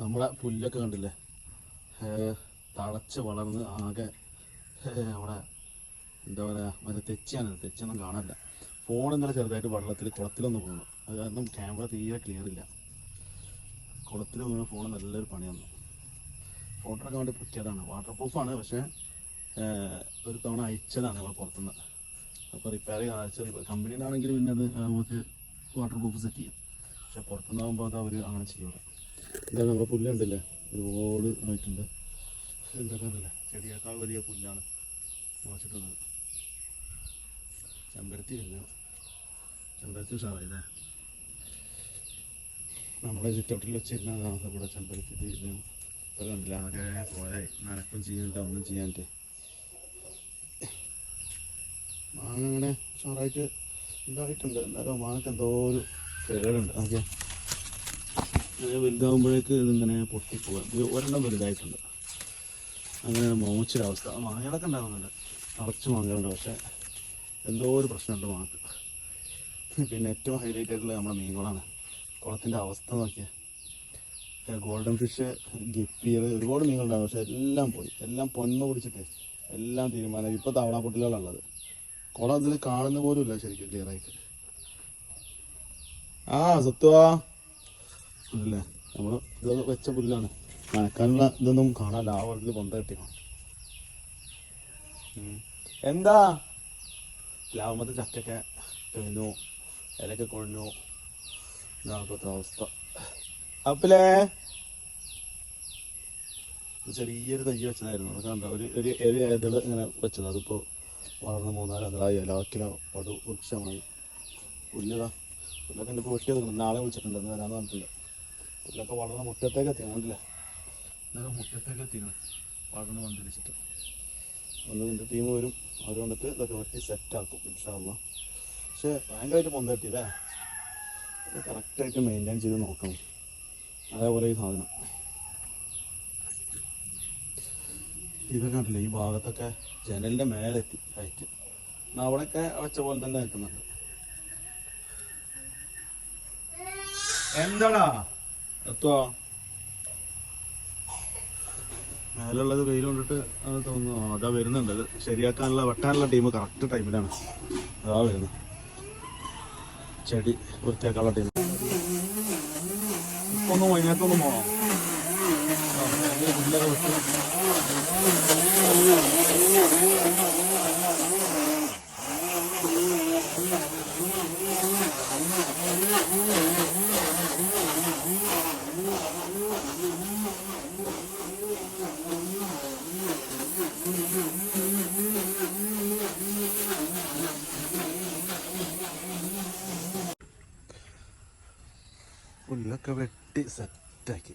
നമ്മളെ പുല്ലൊക്കെ കണ്ടില്ലേ? തളച്ച് വളർന്ന് ആകെ അവിടെ എന്താ പറയുക മറ്റേ തെച്ചിയാണ്. തെച്ചൊന്നും കാണാനില്ല. ഫോൺ ഇന്നലെ ചെറുതായിട്ട് വെള്ളത്തിൽ കുളത്തിലൊന്ന് പോകുന്നു അത് കാരണം ക്യാമറ തീരെ ക്ലിയർ ഇല്ല. കുളത്തിൽ വീണ ഫോൺ നല്ലൊരു പണി വന്നു ഫോട്ടോ ഒക്കെ വേണ്ടി പറ്റിയതാണ് വാട്ടർ പ്രൂഫാണ് പക്ഷേ ഒരു തവണ അയച്ചതാണ് നമ്മൾ പുറത്തുനിന്ന്. അപ്പോൾ റിപ്പയർ ചെയ്യാൻ അയച്ചത് കമ്പനിയിലാണെങ്കിൽ പിന്നെ അത് നമുക്ക് വാട്ടർ പ്രൂഫ് സെറ്റ് ചെയ്യും. പക്ഷേ പുറത്തുനിന്നാകുമ്പോൾ അത് അവർ അങ്ങനെ ചെയ്യൂല. ഇതാണ് നമ്മുടെ പുല്ലുണ്ടല്ലേ? ഒരുപാട് ആയിട്ടുണ്ട്. എന്താക്കാറില്ല ചെടിയേക്കാൾ വലിയ പുല്ലാണ് മുളച്ചിട്ടുള്ളത്. ചെമ്പരത്തി ഇല്ല ചെമ്പരത്തി ഉഷാറായില്ലേ? നമ്മുടെ ചുറ്റോട്ടിൽ വെച്ചിരുന്നതാണ് നമ്മുടെ ചെമ്പരത്തി തീരുന്നു ഇപ്പം കണ്ടില്ല ആകെ പോയായി നനക്കും ചെയ്യാനിട്ട് ഒന്നും ചെയ്യാനിട്ട്. മാങ്ങ അങ്ങനെ ഉഷാറായിട്ട് ഇതായിട്ടുണ്ട്. എന്നാലും മാങ്ങക്ക് എന്തോ ഒരു കേടുണ്ട്. ഓക്കെ. അങ്ങനെ വലുതാകുമ്പോഴേക്ക് ഇതിങ്ങനെ പൊട്ടിപ്പോവുക ഇത് ഒരെണ്ണം വലുതായിട്ടുണ്ട്. അങ്ങനെ മോച്ചൊരവസ്ഥ മാങ്ങകളൊക്കെ ഉണ്ടാകുന്നുണ്ട് നിറച്ച് മാങ്ങകളുണ്ട് പക്ഷേ എന്തോ ഒരു പ്രശ്നമുണ്ട് മാങ്ങക്ക്. പിന്നെ ഏറ്റവും ഹൈലൈറ്റ് ആയിട്ടുള്ള നമ്മുടെ മീനുകളാണ് കുളത്തിന്റെ അവസ്ഥ നോക്കിയാൽ ഗോൾഡൻ ഫിഷ് ഗപ്പികൾ ഒരുപാട് മീനുകളുണ്ടാകും പക്ഷെ എല്ലാം പോയി. എല്ലാം പൊന്ന പിടിച്ചിട്ട്. എല്ലാം തീരുമാനം ഇപ്പോൾ തവളാപ്പൊട്ടിലാണ് ഉള്ളത് കുളം അതിൽ കാണുന്ന പോലും ഇല്ല ശരിക്കും ക്ലിയറായിട്ട് ആ സത്വാ അല്ലേ? നമ്മൾ ഇത് വെച്ച പുല്ലാണ്. നനക്കാനുള്ള ഇതൊന്നും കാണാൻ ആ വെള്ളത്തിൽ പൊന്ത കിട്ടിയോ എന്താ? ലാവുമ്പത്തെ ചക്കൊക്കെ കഴിഞ്ഞു. ഇലയൊക്കെ കൊഴിഞ്ഞു. ഇതാണ് ഇപ്പോഴത്തെ അവസ്ഥ. അപ്പലേ? ചെറിയൊരു തൈ വെച്ചതായിരുന്നു. അത് കണ്ട? ഒരു ഒരു ഒരു ഇതൾ ഇങ്ങനെ വെച്ചത്. അതിപ്പോൾ വളർന്ന് മൂന്നാൽ അതായി ഇലാക്കിലോ ഒരു വൃക്ഷമായി. പുല്ലതാ പുല്ലൊക്കെ എന്റെ വെട്ടിയത് നാളെ വിളിച്ചിട്ടുണ്ട്. എന്ന് വരാമെന്ന് പറഞ്ഞിട്ടുണ്ട്. പുല്ലൊക്കെ വളർന്ന് മുറ്റത്തേക്ക് എത്തി കണ്ടില്ലേ? ഇതൊക്കെ മുറ്റത്തേക്ക് എത്തിക്കണം. വളർന്ന് പന്തലിച്ചിട്ട് ഒന്ന് നിന്റെ ടീം വരും. അവർ വന്നിട്ട് ഇതൊക്കെ വെട്ടി സെറ്റാക്കും ഇൻഷാല്ല പക്ഷേ ഭയങ്കരമായിട്ട് പൊന്തട്ടില്ലേ ഇത് കറക്റ്റായിട്ട് മെയിന്റെയിൻ ചെയ്ത് നോക്കണം. അതേപോലെ ഈ സാധനം. ഇതൊക്കെ കണ്ടില്ലേ? ഈ ഭാഗത്തൊക്കെ ജനലിന്റെ മേലെത്തി ഹൈറ്റ് എന്നാ അവിടെയൊക്കെ വെച്ച പോലെ തന്നെ നിൽക്കുന്നുണ്ട്. എന്താടാ? മേലുള്ളത് വെയിൽ കൊണ്ടിട്ട് അത് തോന്നുന്നു അതാ വരുന്നുണ്ട് അത് ശരിയാക്കാനുള്ള വെട്ടാനുള്ള ടീം കറക്റ്റ് ടൈമിലാണ് അതാ വരുന്നത് ചെടി വൃത്തിയാക്കാനുള്ള ടീം ഇപ്പൊ ഒന്ന് വൈകുന്നേരത്തൊന്നും പോകണം പുല്ലൊക്കെ പുല്ലൊക്കെ വെട്ടി സെറ്റാക്കി